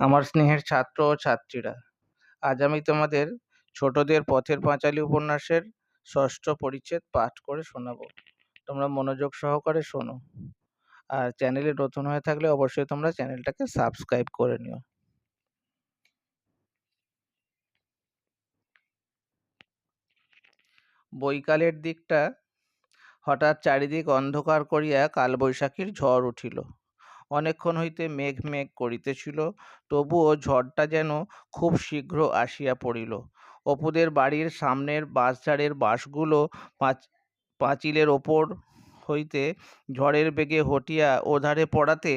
আমার স্নেহের ছাত্র ও ছাত্রীরা। আজ আমি তোমাদের ছোটদের পথের পাঁচালী উপন্যাসের ষষ্ঠ পরিচ্ছেদ পাঠ করে শোনাবো। তোমরা মনোযোগ সহকারে শোনো। আর চ্যানেলে নতুন হয়ে থাকলে অবশ্যই তোমরা চ্যানেলটাকে সাবস্ক্রাইব করে নিও। বৈকালের দিকটা হঠাৎ চারিদিক অন্ধকার করিয়া কালবৈশাখীর ঝড় উঠিল। অনেকক্ষণ হইতে মেঘ মেঘ করিতেছিল, তবুও ঝড়টা যেন খুব শীঘ্র আসিয়া পড়িল। অপুদের বাড়ির সামনের বাঁশঝাড়ের বাঁশগুলো পাঁচ, পাঁচিলের ওপর হইতে ঝড়ের বেগে হটিয়া ওধারে পড়াতে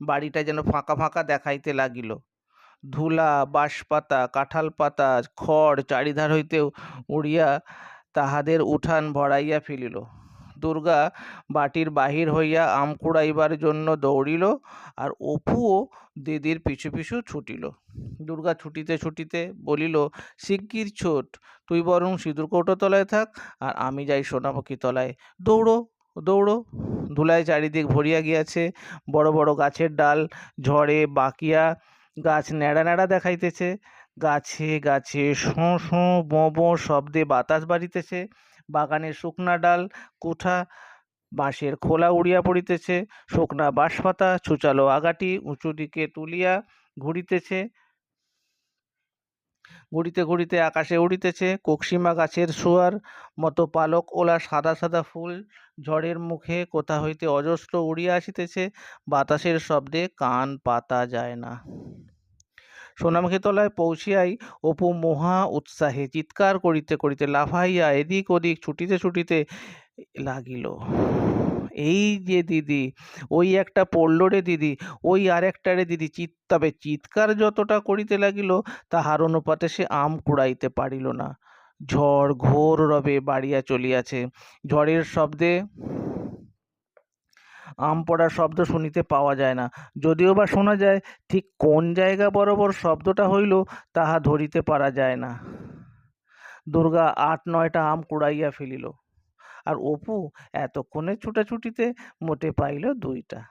বাড়িটা যেন ফাঁকা ফাঁকা দেখাইতে লাগিল। ধুলা, বাঁশপাতা কাঁঠাল পাতা খড় চারিধার হইতে উড়িয়া তাহাদের উঠান ভরাইয়া ফেলিল। দুর্গা বাটির বাহির হইয়া আম কুড়াইবার জন্য দৌড়িল আর অপুও দিদির পিছু পিছু ছুটিল। দুর্গা ছুটিতে ছুটিতে বলিল, শিগগির ছোট, তুই বরং সিঁদুর কৌটো তলায় থাক আর আমি যাই সোনামুখী তলায়। দৌড়ো দৌড়ো। ধুলায় চারিদিক ভরিয়া গিয়াছে, বড় বড় গাছের ডাল, ঝড়ে বাকিয়া গাছ ন্যাড়া ন্যাড়া দেখাইতেছে। গাছে গাছে শোঁ শোঁ বোঁ বোঁ শব্দে বাতাস বাড়িতেছে। বাগানের শুকনা ডাল, কুঠা বাঁশের খোলা উড়িয়া পড়িতেছে, শুকনা বাঁশপাতা ছুচালো আগাটি উঁচু দিকে তুলিয়া ঘুরিতেছে, ঘুরিতে ঘুরিতে আকাশে উড়িতেছে, কক্সিমা গাছের শোয়ার মতো পালক ওলা সাদা সাদা ফুল ঝড়ের মুখে কোথা হইতে অজস্র উড়িয়া আসিতেছে, বাতাসের শব্দে কান পাতা যায় না। সোনামুখী তলায় পৌঁছিয়াই অপু মহা উৎসাহে চিৎকার করিতে করিতে লাফাইয়া এদিক ওদিক ছুটিতে ছুটিতে লাগিল। এই যে দিদি, ওই একটা পড়ল রে দিদি, ওই আর একটা রে দিদি, চিৎ তবে চিৎকার যতটা করিতে লাগিল, তাহার অনুপাতে সে আম কুড়াইতে পারিল না। ঝড় ঘোর রবে বাড়িয়া চলিয়াছে। ঝড়ের শব্দে আম পড়ার শব্দ শুনিতে পাওয়া যায় না। যদিও বা শোনা যায়, ঠিক কোন জায়গা বরাবর শব্দটা হইল তাহা ধরিতে পারা যায় না। দুর্গা আট নয়টা আম কুড়াইয়া ফেলিল। আর অপু, এতক্ষণে ছুটাছুটিতে মোটে পাইল দুইটা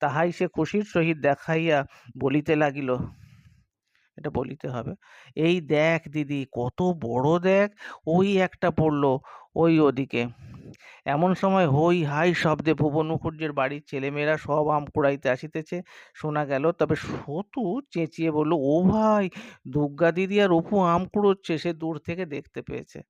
তাহাই সে খুশির সহিত দেখাইয়া বলিতে লাগিল এটা বলিতে হবে। এই দেখ দিদি, কত বড় দেখ, ওই একটা পড়ল ওই ওদিকে। এমন সময় হই হাই শব্দে ভুবন মুখুজ্জের বাড়ির ছেলেমেয়েরা সব আম কুড়াইতে আসিতেছে। শোনা গেল, তবে সতু চেঁচিয়ে বলল, ও ভাই, দুর্গা দিদি আর অপু আম কুড়োচ্ছে, সে দূর থেকে দেখতে পেয়েছে।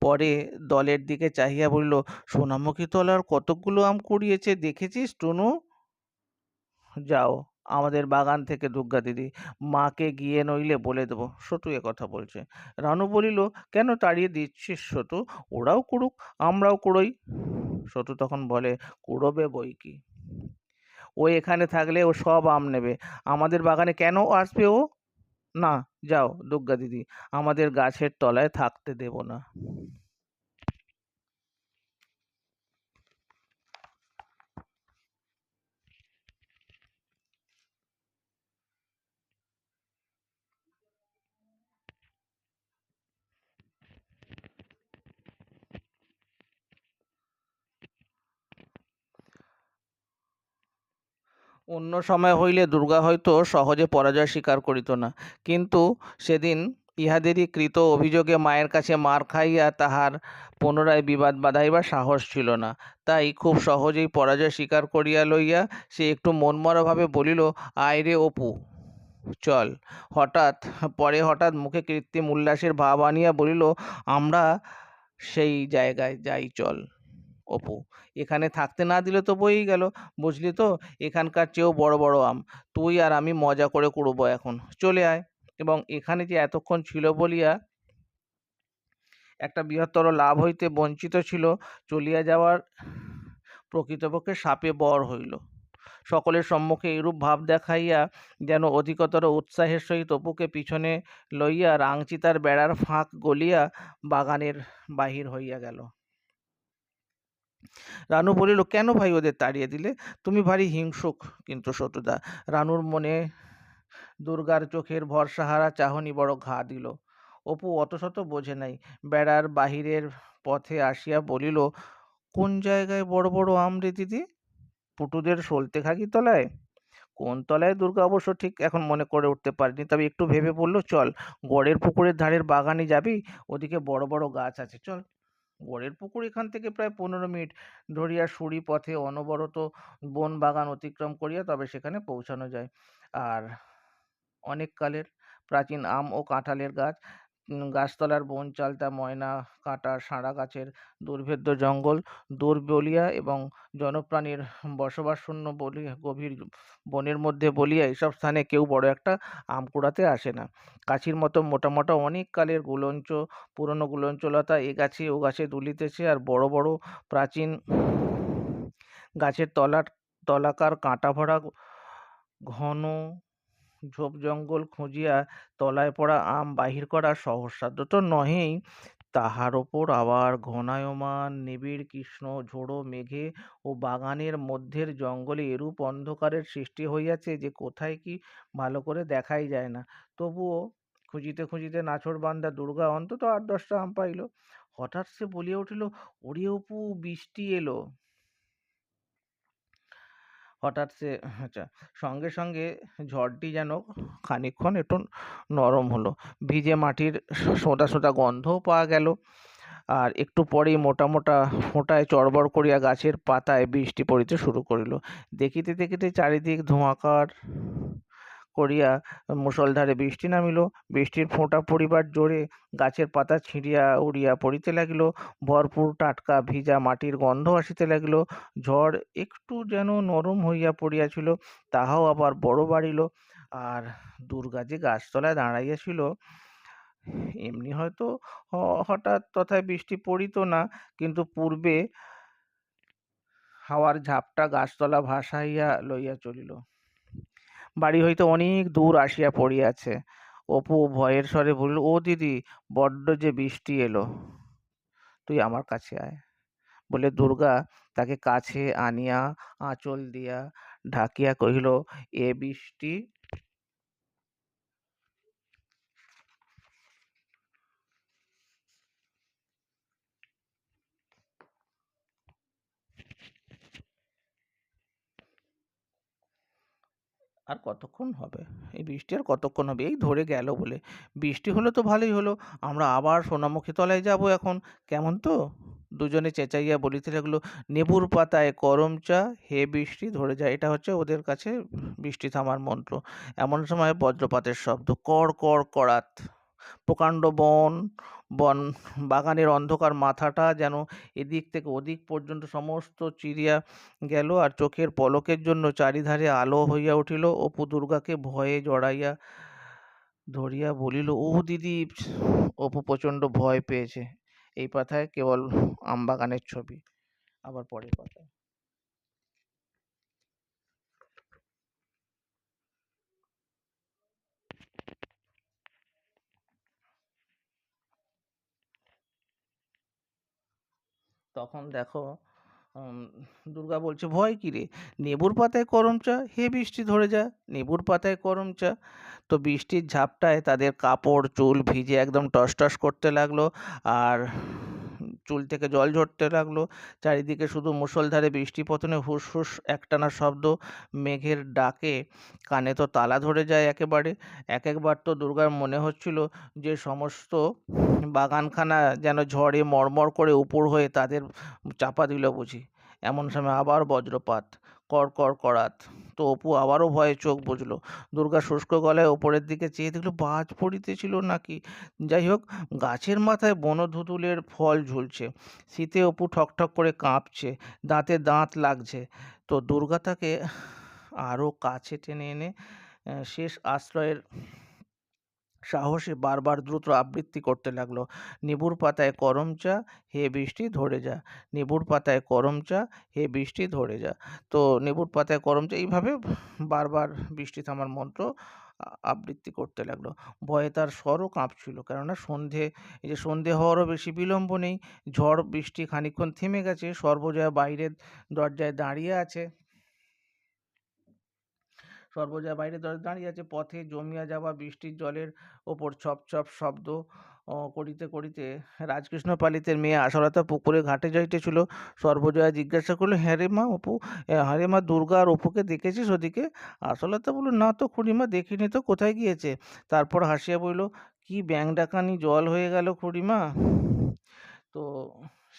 পরে দলের দিকে চাহিয়া বলিল, সোনামুখী তলার কতকগুলো আম কুড়িয়েছে, দেখেছিস টুনু? যাও, আমাদের বাগান থেকে দুর্গা দিদি। মাকে গিয়ে নইলে বলে দেবো। সটু এ কথা বলছে। রানু বলিল, কেন তাড়িয়ে দিচ্ছিস সটু ওরাও কুড়ুক আমরাও কুড়োই সটু তখন বলে কুড়োবে বই কি? ও এখানে থাকলে ও সব আম নেবে। আমাদের বাগানে কেন আসবে ও? না, যাও দুর্গা দিদি, আমাদের গাছের তলায় থাকতে দেব না। অন্য সময় হইলে দুর্গা হয়তো সহজে পরাজয় স্বীকার করিত না। কিন্তু সেদিন ইহাদেরই কৃত অভিযোগে মায়ের কাছে মার খাইয়া তাহার পুনরায় বিবাদ বাধাইবার সাহস ছিল না। তাই খুব সহজেই পরাজয় স্বীকার করিয়া লইয়া সে একটু মনমরাভাবে বলিল, আয় রে অপু, চল। হঠাৎ, পরে হঠাৎ মুখে কৃত্রিম উল্লাসের ভাব আনিয়া বলিল, আমরা সেই জায়গায় যাই, চল। অপু। এখানে থাকতে না দিলে তো বয়েই গেল। বুঝলি তো? এখানকার চেয়েও বড় বড় আম। তুই আর আমি মজা করে কুড়বো এখন। চলে আয়। এবং এখানে যে এতক্ষণ ছিল বলিয়া একটা বৃহত্তর লাভ হইতে বঞ্চিত ছিল, চলিয়া যাওয়ার প্রকৃতপক্ষে সাপে বর হইল। সকলের সম্মুখে এরূপ ভাব দেখাইয়া যেন অধিকতর উৎসাহের সহিত অপুকে পিছনে লইয়া রাংচিতার বেড়ার ফাঁক গলিয়া বাগানের বাহির হইয়া গেল। রানু বলিল, কেন ভাই ওদের তাড়িয়ে দিলে? তুমি ভারী হিংসুক কিন্তু সতুদা রানুর মনে দুর্গার চোখের ভরসাহারা চাহনি বড় ঘা দিল। অপু অত শত বোঝে নাই। বেড়ার বাহিরের পথে আসিয়া বলিল, কোন জায়গায় বড় বড় আম রে দিদি? পুটুদের সলতেখাগি তলায়? কোন তলায়? দুর্গা অবশ্য ঠিক এখন মনে করে উঠতে পারিনি। তবে একটু ভেবে বলল, চল, গড়ের পুকুরের ধারের বাগানে যাবি। ওদিকে বড় বড় গাছ আছে। চল। গড়ের পুকুর এখান থেকে প্রায় পনেরো মিনিট। ধরিয়া সুড়ি পথে অনবরত বন বাগান অতিক্রম করিয়া তবে সেখানে পৌঁছানো যায়। আর অনেক কালের প্রাচীন আম ও কাঁঠালের গাছ গাছতলার বন চালতা, ময়না কাঁটা সাঁড়া গাছের দুর্ভেদ্য জঙ্গল, দুর্বলিয়া এবং জনপ্রাণীর বসবাসশূন্য বলিয়া গভীর বনের মধ্যে বলিয়া এইসব স্থানে কেউ বড় একটা আম কুড়াতে আসে না। কাছির মতো মোটা মোটা অনেক কালের গুলঞ্চ, পুরনো গুলঞ্চলতা এ গাছে ও গাছে দুলিতেছে আর বড় বড় প্রাচীন গাছের তলার, তলাকার কাঁটা ভরা ঘন ঝোপ জঙ্গল খুঁজিয়া তলায় পড়া আম বাহির করা সহজসাধ্য তো নহেই। তাহার ওপর আবার ঘনায়মান, নিবিড় কৃষ্ণ, ঝোড়ো মেঘে ও বাগানের মধ্যের জঙ্গলে এরূপ অন্ধকারের সৃষ্টি হইয়াছে যে কোথায় কি ভালো করে দেখাই যায় না। তবুও খুঁজিতে খুঁজিতে নাছোড়বান্দা দুর্গা অন্তত আট দশটা আম পাইল। হঠাৎ সে বলিয়া উঠিল, ওরে অপু, বৃষ্টি এলো। হঠাৎ সে আচ্ছা সঙ্গে সঙ্গে ঝড়টি যেন খানিকক্ষণ একটু নরম হলো। ভিজে মাটির সোঁদা সোঁতা গন্ধও পাওয়া গেল। আর একটু পরেই মোটা মোটা ফোঁটায় চড়বড় করিয়া গাছের পাতায় বৃষ্টি পড়িতে শুরু করিল। দেখিতে দেখিতে চারিদিক ধোঁয়াকার করিয়া মুষলধারে বৃষ্টি নামিল। বৃষ্টির ফোঁটা পড়িবার জোরে গাছের পাতা ছিঁড়িয়া উড়িয়া পড়িতে লাগিল। ভরপুর টাটকা ভিজা মাটির গন্ধ আসিতে লাগিল। ঝড় একটু যেন নরম হইয়া পড়িয়াছিল, তাহাও আবার বড় বাড়িল। আর দুর্গা যে গাছতলায় দাঁড়াইয়াছিল, এমনি হয়তো হঠাৎ তথায় বৃষ্টি পড়িত না, কিন্তু পূর্বে হাওয়ার ঝাপটা গাছতলা ভাসাইয়া লইয়া চলিল। বাড়ি হইতে অনেক দূর আসিয়া পড়িয়াছে। অপু ভয়ের স্বরে বলিল, ও দিদি, বড্ড যে বৃষ্টি এলো। তুই আমার কাছে আয়। বলে দুর্গা তাকে কাছে আনিয়া আঁচল দিয়া ঢাকিয়া কহিল, এ বৃষ্টি আর কতক্ষণ হবে? এই বৃষ্টি আর কতক্ষণ হবে? এই ধরে গেল বলে। বৃষ্টি হলো তো ভালোই হলো। আমরা আবার সোনামুখী তলায় যাব এখন। কেমন তো? দুজনে চেঁচাইয়া বলিতে লাগল, নেবুর পাতায় করম চা, হে বৃষ্টি, ধরে যায় এটা হচ্ছে ওদের কাছে বৃষ্টি থামার মন্ত্র। এমন সময় বজ্রপাতের শব্দ, কড় কড় করাত প্রকাণ্ড বন বন, বাগানের অন্ধকার মাথাটা যেন এদিক থেকে ওদিক পর্যন্ত সমস্ত চিরিয়া গেল আর চোখের পলকের জন্য চারিধারে আলো হইয়া উঠিল অপু দুর্গাকে ভয়ে জড়াইয়া ধরিয়া বলিল ও দিদি, অপু প্রচণ্ড ভয় পেয়েছে। এই পাতায় কেবল আমবাগানের ছবি। আবার পরের পাতায়। তখন দেখো দুর্গা বলছে, ভয় কি রে নেবুর পাতায় করম চা? হে বৃষ্টি ধরে যা, নেবুর পাতায় করম চা? তো বৃষ্টির ঝাপটায় তাদের কাপড়, চুল ভিজে একদম টস টস করতে লাগল। আর চুল থেকে জল ঝরতে লাগল। চারিদিকে শুধু মুষলধারে বৃষ্টি পতনে হুস হুস একটানা শব্দ মেঘের ডাকে। কানে তো তালা ধরে যায় একেবারে। এক একবার তো দুর্গার মনে হচ্ছিল যে সমস্ত বাগানখানা যেন ঝড়ে মরমর করে উপর হয়ে তাদের চাপা দিল বুঝি। এমন সময় আবার বজ্রপাত কর কর করাত। তো অপু আবারও ভয়ে চোখ বুঝলো দুর্গা শুষ্ক গলায় ওপরের দিকে চেয়ে দেখল বাজ পড়িতেছিল নাকি? যাই হোক, গাছের মাথায় বনধুতুলের ফল ঝুলছে। শীতে অপু ঠকঠক করে কাঁপছে, দাঁতে দাঁত লাগছে। তো দুর্গা তাকে আরও কাছে টেনে এনে শেষ আশ্রয়ের সাহসে বারবার দ্রুত আবৃত্তি করতে লাগল। নিবুর পাতায় করম চা, হে বৃষ্টি ধরে যা। নিবুর পাতায় করম চা, হে বৃষ্টি ধরে যা। তো নিবুর পাতায় করম চা, এইভাবে বারবার বৃষ্টি থামার মন্ত্র আবৃত্তি করতে লাগল। ভয়ে তার স্বরও কাঁপছিল, কেননা সন্ধে, এই যে সন্ধে হওয়ারও বেশি বিলম্ব নেই। ঝড়, বৃষ্টি খানিকক্ষণ থেমে গেছে, সর্বজয়া বাইরের দরজায় দাঁড়িয়ে আছে। সর্বজয়া বাইরে দাঁড়িয়ে আছে পথে জমিয়া যাওয়া বৃষ্টির জলের ওপর ছপ ছপ শব্দ করিতে করিতে রাজকৃষ্ণ পালিতের মেয়ে আশালতা পুকুরে ঘাটে যাইতেছিল। সর্বজয়া জিজ্ঞাসা করল হ্যাঁ রে মা অপু হ্যাঁ রে মা দুর্গা আর অপুকে দেখেছিস ওদিকে? আশালতা বলল, না তো খুড়িমা, দেখিনি তো, কোথায় গিয়েছে? তারপর হাসিয়া বলল, কি ব্যাং ডাকানি, জল হয়ে গেল খুড়িমা। তো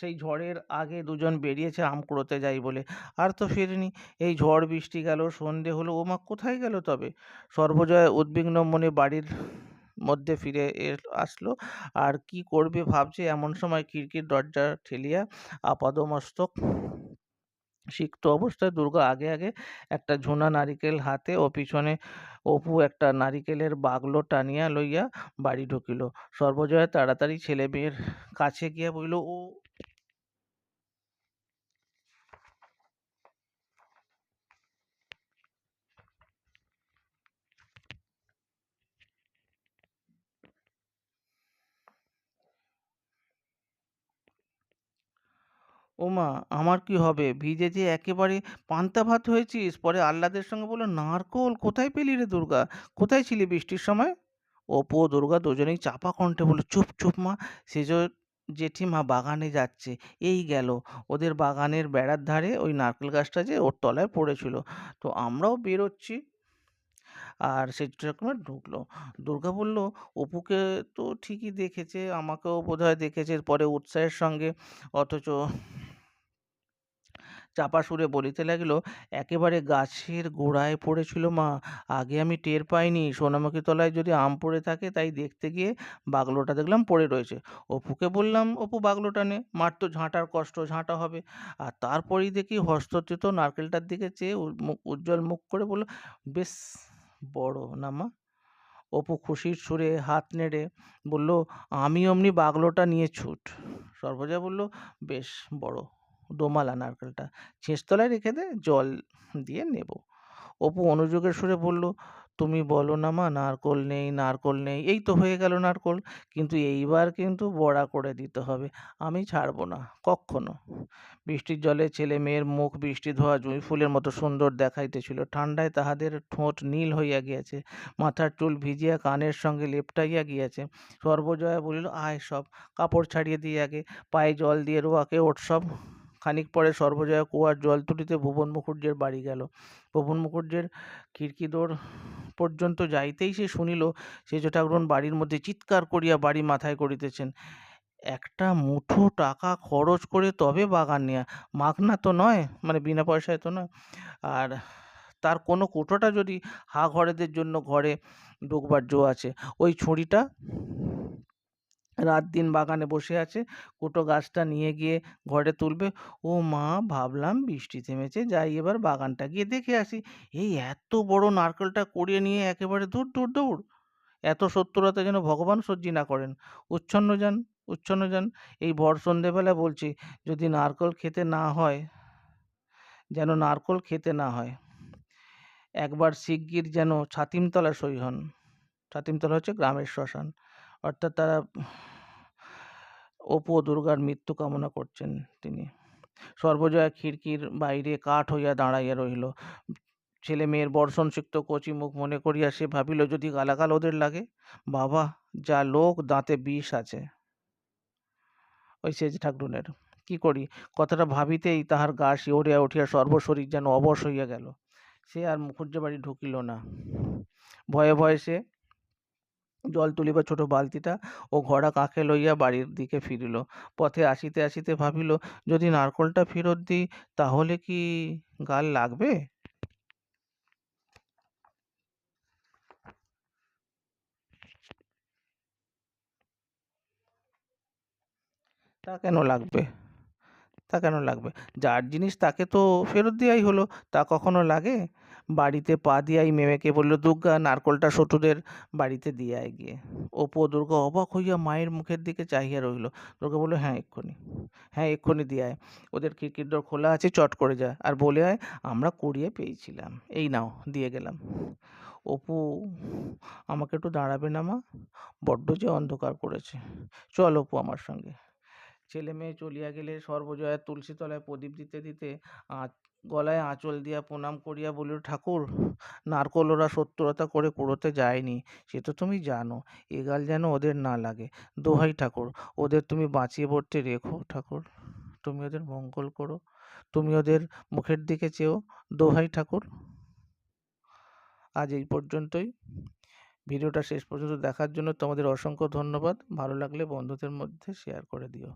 সেই ঝড়ের আগে দুজন বেরিয়েছে, আম কুড়োতে যাই বলে। আর তো ফেরেনি। এই ঝড় বৃষ্টি গেল, সন্ধে হলো, ও মা কোথায় গেল তবে? সর্বজয়া উদ্বিগ্ন মনে বাড়ির মধ্যে ফিরে আসলো। আর কি করবে ভাবছে এমন সময় খিড়কির দরজা ঠেলিয়া আপাদমস্তক। সিক্ত অবস্থায় দুর্গা আগে আগে একটা ঝুনা নারিকেল হাতে ও পিছনে অপু একটা নারিকেলের বাগলো টানিয়া লইয়া বাড়ি ঢুকিল। সর্বজয়া তাড়াতাড়ি ছেলে মেয়ের কাছে গিয়া বলিল, ও ওমা, আমার কি হবে? ভিজে যে একেবারে পান্তা ভাত হয়েছিস, পরে আহ্লাদের সঙ্গে বলল, নারকোল, কোথায় পেলি রে দুর্গা? কোথায় ছিলি বৃষ্টির সময়? অপু ও দুর্গা দুজনেই চাপা কণ্ঠে বলল, চুপ চুপ মা, সেজ জেঠিমা বাগানে যাচ্ছে। এই গেল। ওদের বাগানের বেড়ার ধারে ওই নারকেল গাছটা যে ওর তলায় পড়েছিল। তো আমরাও বেরোচ্ছি। আর সেরকমের ঢুকলো। দুর্গা বলল, অপুকে তো ঠিকই দেখেছে, আমাকেও বোধহয় দেখেছে। পরে উৎসাহের সঙ্গে, অথচ চাপা সুরে বলিতে লাগিল, একেবারে গাছের গোড়ায় পড়েছিল মা, আগে আমি টের পাইনি। সোনামুখী তলায় যদি আম পড়ে থাকে, তাই দেখতে গিয়ে বাগলোটা দেখলাম পড়ে রয়েছে। অপুকে বললাম, অপু, বাগলোটা নে, মার তো ঝাঁটার কষ্ট, ঝাঁটা হবে। আর তারপরেই দেখি হস্তচিত নারকেলটার দিকে চেয়ে উজ্জ্বল মুখ করে বলল, বেশ বড় না মা? অপু খুশির সুরে হাত নেড়ে বলল, আমি অমনি বাগলোটা নিয়ে ছুট। সর্বজয়া বলল, বেশ বড়। দোমালা নারকেলটা ছেঁচতলায় রেখে দে, জল দিয়ে নেব। অপু অনুযোগের সুরে বলল, তুমি বলো না মা, নারকোল নেই নারকোল নেই। এই তো হয়ে গেল নারকোল, কিন্তু এইবার কিন্তু বড়া করে দিতে হবে। আমি ছাড়বো না কক্ষনো বৃষ্টির জলে ছেলে মেয়ের মুখ বৃষ্টি ধোয়া, জুঁই ফুলের মতো সুন্দর দেখাইতেছিল। ঠান্ডায় তাহাদের ঠোঁট নীল হইয়া গিয়াছে, মাথার চুল ভিজিয়া কানের সঙ্গে লেপটাইয়া গিয়াছে। সর্বজয়া বলিল, আয় সব, কাপড় ছাড়িয়ে দিয়ে আগে, পায়ে জল দিয়ে রোয়াকে, ওঠ সব। খানিক পরে সর্বজয়া কুয়ার জল তুলিতে ভুবন মুখুজ্জের বাড়ি গেল। ভুবন মুখুজ্জের খিড়কি দৌড় পর্যন্ত যাইতেই সে শুনিল, সেজ ঠাকুরন বাড়ির মধ্যে চিৎকার করিয়া বাড়ি মাথায় করিতেছেন, একটা মুঠো টাকা খরচ করে তবে বাগান নেয়া, মাগনা তো নয় মানে বিনা পয়সায় তো নয়, আর তার কোনো কোটোটা যদি হা ঘরেদের জন্য ঘরে ঢুকবার জো আছে, ওই ছুরিটা রাত দিন বাগানে বসে আছে। কুটো গাছটা নিয়ে গিয়ে ঘরে তুলবে। ও মা, ভাবলাম বৃষ্টি থেমেছে, যাই এবার বাগানটা গিয়ে দেখে আসি। এই এত বড় নারকেলটা কুড়িয়ে নিয়ে একেবারে দূর দূর দৌড় এত সত্যরতা যেন ভগবান সহ্যি না করেন। উচ্ছন্ন যান উচ্ছন্ন যান। এই ভর সন্ধেবেলা বলছি, যদি নারকেল খেতে না হয়, যেন নারকেল খেতে না হয়, একবার শিগগির যেন ছাতিমতলা সই হন। ছাতিমতলা হচ্ছে গ্রামের শ্মশান। অর্থাৎ তারা অপু দুর্গার মৃত্যু কামনা করছেন তিনি। সর্বজয়া খিড়কির বাইরে কাঠ হইয়া দাঁড়াইয়া রহিল। ছেলে মেয়ের বর্ষণসিক্ত কচি মুখ মনে করিয়া সে ভাবিল, যদি গালাগাল ওদের লাগে? বাবা, যা লোক, দাঁতে বিষ আছে। ওই সেজ ঠাকুরনের, কি করি? কথাটা ভাবিতেই তাহার গা শিহরিয়া উঠিয়া সর্বশরীর যেন অবশ হইয়া গেল। সে আর মুখুজ্জে বাড়ি ঢুকিল না। ভয়ে ভয়ে সে জল তুলিবার ছোট বালতিটা ও ঘড়া কাঁখে লইয়া বাড়ির দিকে ফিরিল। পথে আসিতে আসিতে ভাবিল, যদি নারকলটা ফেরত দিই, তাহলে কি গাল লাগবে? তা কেন লাগবে? তা কেন লাগবে। যার জিনিস তাকে তো ফেরত দেওয়াই হলো, তা কখনো লাগে? বাড়িতে পা দিয়াই মেমেকে বলল দুর্গা নারকলটা সটুদের বাড়িতে দিয়ে গিয়ে। অপু দুর্গা অবাক হইয়া মায়ের মুখের দিকে চাহিয়া রইল দুর্গা বলল হ্যাঁ এক্ষুনি। হ্যাঁ এক্ষুনি দিয়ে আয় ওদের খিড়কির দর খোলা আছে, চট করে যায় আর বলে আয়, আমরা কুড়িয়ে পেয়েছিলাম। এই নাও, দিয়ে গেলাম। অপু, আমাকে একটু দাঁড়াবে না মা? বড্ড যে অন্ধকার করেছে। চল অপু আমার সঙ্গে। ছেলে মেয়ে চলিয়া গেলে সর্বজয়া তুলসী তলায় প্রদীপ দিতে দিতে গলায় আঁচল দিয়া প্রণাম করিয়া বলিল, ঠাকুর নারকোল ওরা সত্যরতা করে কুড়োতে যায়নি, সে তো তুমি জানো এগাল যেন ওদের না লাগে। দোহাই ঠাকুর, ওদের তুমি বাঁচিয়ে পড়তে রেখো, ঠাকুর, তুমি ওদের মঙ্গল করো, তুমি ওদের মুখের দিকে চেয়েও দোহাই ঠাকুর। আজ এই পর্যন্তই। ভিডিওটা শেষ পর্যন্ত দেখার জন্য তোমাদের অসংখ্য ধন্যবাদ। ভালো লাগলে বন্ধুদের মধ্যে শেয়ার করে দিও।